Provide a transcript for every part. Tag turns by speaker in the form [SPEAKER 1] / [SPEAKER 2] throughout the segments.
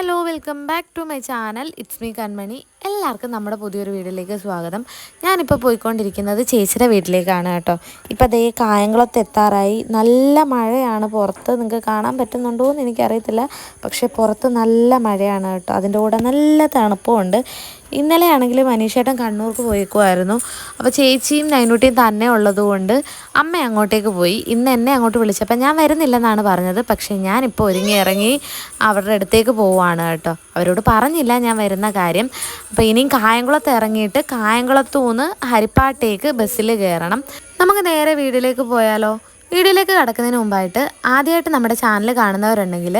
[SPEAKER 1] Hasta luego. Welcome back to my channel it's me Kanmani എല്ലാവർക്കും നമ്മുടെ പുതിയൊരു വീട്ടിലേക്ക് സ്വാഗതം. ഞാനിപ്പോൾ പോയിക്കൊണ്ടിരിക്കുന്നത് ചേച്ചിയുടെ വീട്ടിലേക്കാണ് കേട്ടോ. ഇപ്പോൾ അതേ കായംകുളത്ത് എത്താറായി. നല്ല മഴയാണ് പുറത്ത്. നിങ്ങൾക്ക് കാണാൻ പറ്റുന്നുണ്ടോ എന്ന് എനിക്കറിയത്തില്ല. പക്ഷേ പുറത്ത് നല്ല മഴയാണ് കേട്ടോ. അതിന്റെ കൂടെ നല്ല തണുപ്പുമുണ്ട് ഇന്നലെ ആണെങ്കിൽ മനീഷേട്ടൻ കണ്ണൂർക്ക് പോയേക്കുമായിരുന്നു അപ്പോൾ ചേച്ചിയും നൈനൂട്ടിയും തന്നെ ഉള്ളതുകൊണ്ട് അമ്മ അങ്ങോട്ടേക്ക് പോയി. ഇന്ന് എന്നെ അങ്ങോട്ട് വിളിച്ചപ്പോൾ ഞാൻ വരുന്നില്ലെന്നാണ് പറഞ്ഞത്. പക്ഷേ ഞാനിപ്പോൾ ഒരുങ്ങി ഇറങ്ങി അവരുടെ അടുത്തേക്ക് പോവുകയാണ് കേട്ടോ. അവരോട് പറഞ്ഞില്ല ഞാൻ വരുന്ന കാര്യം. അപ്പോൾ ഇനിയും കായംകുളത്ത് ഇറങ്ങിയിട്ട് കായംകുളത്തു നിന്ന് ഹരിപ്പാട്ടേക്ക് ബസ്സിൽ കയറണം. നമുക്ക് നേരെ വീട്ടിലേക്ക് പോയാലോ? വീഡിയോയിലേക്ക് കടക്കുന്നതിന് മുമ്പായിട്ട് ആദ്യമായിട്ട് നമ്മുടെ ചാനൽ കാണുന്നവരുണ്ടെങ്കിൽ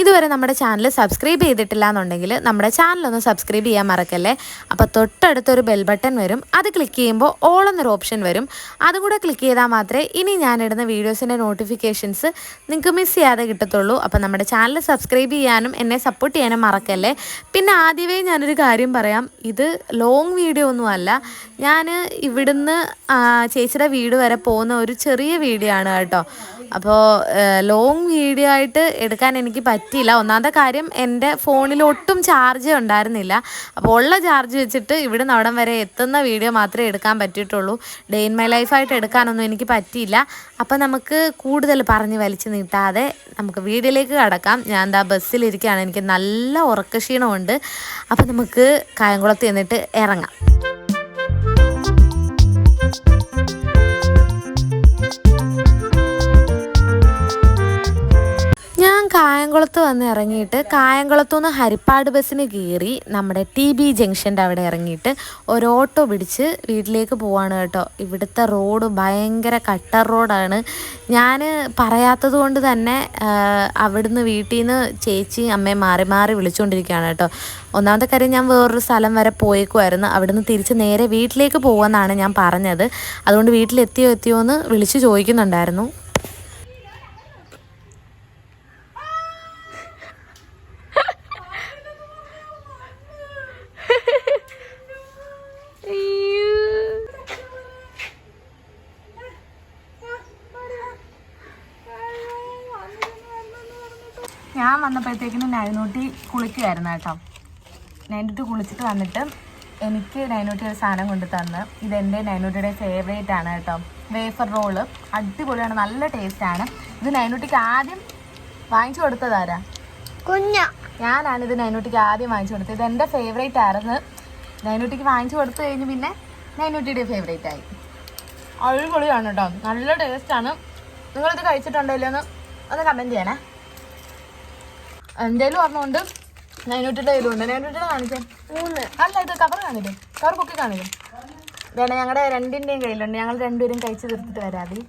[SPEAKER 1] ഇതുവരെ നമ്മുടെ ചാനൽ സബ്സ്ക്രൈബ് ചെയ്തിട്ടില്ല എന്നുണ്ടെങ്കിൽ നമ്മുടെ ചാനലൊന്ന് സബ്സ്ക്രൈബ് ചെയ്യാൻ മറക്കല്ലേ? അപ്പോൾ തൊട്ടടുത്തൊരു ബെൽ ബട്ടൺ വരും. അത് ക്ലിക്ക് ചെയ്യുമ്പോൾ ഓൾ എന്നൊരു ഓപ്ഷൻ വരും. അതും കൂടെ ക്ലിക്ക് ചെയ്താൽ മാത്രമേ ഇനി ഞാനിടുന്ന വീഡിയോസിന്റെ നോട്ടിഫിക്കേഷൻസ് നിങ്ങൾക്ക് മിസ് ചെയ്യാതെ കിട്ടത്തുള്ളൂ. അപ്പോൾ നമ്മുടെ ചാനൽ സബ്സ്ക്രൈബ് ചെയ്യാനും എന്നെ സപ്പോർട്ട് ചെയ്യാനും മറക്കല്ലേ? പിന്നെ ആദ്യമേ ഞാനൊരു കാര്യം പറയാം. ഇത് ലോങ് വീഡിയോ ഒന്നുമല്ല ഞാൻ ഇവിടുന്ന് ചേച്ചിയുടെ വീട് വരെ പോകുന്ന ഒരു ചെറിയ വീഡിയോ ആണ് കേട്ടോ. അപ്പോൾ ലോങ് വീഡിയോ ആയിട്ട് എടുക്കാൻ എനിക്ക് പറ്റിയില്ല. ഒന്നാമത്തെ കാര്യം എന്റെ ഫോണിൽ ഒട്ടും ചാർജ് ഉണ്ടായിരുന്നില്ല. അപ്പോൾ ഉള്ള ചാർജ് വെച്ചിട്ട് ഇവിടെ നിന്ന് അവിടം വരെ എത്തുന്ന വീഡിയോ മാത്രമേ എടുക്കാൻ പറ്റിയിട്ടുള്ളൂ. ഡേ ഇൻ മൈ ലൈഫായിട്ട് എടുക്കാനൊന്നും എനിക്ക് പറ്റിയില്ല. അപ്പോൾ നമുക്ക് കൂടുതൽ പറഞ്ഞ് വലിച്ചു നീട്ടാതെ നമുക്ക് വീഡിയോയിലേക്ക് കടക്കാം. ഞാൻ എന്താ ബസ്സിലിരിക്കുകയാണ്. എനിക്ക് നല്ല ഉറക്കക്ഷീണമുണ്ട്. അപ്പോൾ നമുക്ക് കായംകുളത്ത് ചെന്നിട്ട് ഇറങ്ങാം. കായംകുളത്ത് വന്ന് ഇറങ്ങിയിട്ട് കായംകുളത്തു നിന്ന് ഹരിപ്പാട് ബസ്സിന് കയറി നമ്മുടെ ടി ബി ജംഗ്ഷന്റെ അവിടെ ഇറങ്ങിയിട്ട് ഒരു ഓട്ടോ പിടിച്ച് വീട്ടിലേക്ക് പോവാണ് കേട്ടോ. ഇവിടുത്തെ റോഡ് ഭയങ്കര കട്ടർ റോഡാണ്. ഞാൻ പറയാത്തത് കൊണ്ട് തന്നെ അവിടുന്ന് വീട്ടിൽ നിന്ന് ചേച്ചി അമ്മയെ മാറി മാറി വിളിച്ചുകൊണ്ടിരിക്കുകയാണ് കേട്ടോ. ഒന്നാമത്തെ കാര്യം ഞാൻ വേറൊരു സ്ഥലം വരെ പോയേക്കുമായിരുന്നു അവിടുന്ന് തിരിച്ച് നേരെ വീട്ടിലേക്ക് പോകുമെന്നാണ് ഞാൻ പറഞ്ഞത്. അതുകൊണ്ട് വീട്ടിലെത്തിയോ എത്തിയോ എന്ന് വിളിച്ച് ചോദിക്കുന്നുണ്ടായിരുന്നു. ഞാൻ വന്നപ്പോഴത്തേക്കിനും നൈനൂട്ടി കുളിക്കുമായിരുന്നു കേട്ടോ. നൈനൂട്ടി കുളിച്ചിട്ട് വന്നിട്ട് എനിക്ക് നൈനൂട്ടി ഒരു സാധനം കൊണ്ട് തന്ന്. ഇതെന്റെ നൈനൂട്ടിയുടെ ഫേവറേറ്റ് ആണ് കേട്ടോ. വേഫർ റോൾ അടിപൊളിയാണ് നല്ല ടേസ്റ്റ് ആണ്. ഇത് നൈനൂട്ടിക്ക് ആദ്യം വാങ്ങിച്ചു കൊടുത്തതാരാ
[SPEAKER 2] കുഞ്ഞ.
[SPEAKER 1] ഞാനാണ് ഇത് നൈനൂട്ടിക്ക് ആദ്യം വാങ്ങിച്ചു കൊടുത്തത്. ഇത് എന്റെ ഫേവറേറ്റ് ആയിരുന്നു. നൈനൂട്ടിക്ക് വാങ്ങിച്ചു കൊടുത്തു കഴിഞ്ഞ് പിന്നെ നൈനൂട്ടിയുടെ ഫേവറേറ്റ് ആയി. അടിപൊളിയാണ് കേട്ടോ. നല്ല ടേസ്റ്റാണ് നിങ്ങളിത് കഴിച്ചിട്ടുണ്ടോ ഇല്ലയോ എന്ന് ഒന്ന് കമന്റ് ചെയ്യണേ. എന്തേലും പറഞ്ഞുകൊണ്ട് നൈനൂറ്റിയുടെ കയ്യിലുണ്ട് നൈനൂറ്റിയുടെ കാണിച്ചേ.
[SPEAKER 2] മൂന്ന്.
[SPEAKER 1] അല്ല ഇത് കവർ കാണില്ലേ? കവർ പൊക്കി കാണില്ലേ? വേണം ഞങ്ങളുടെ രണ്ടിന്റെയും കയ്യിലുണ്ട്. ഞങ്ങൾ രണ്ടുപേരും കഴിച്ച് തീർത്തിട്ട് വരാതി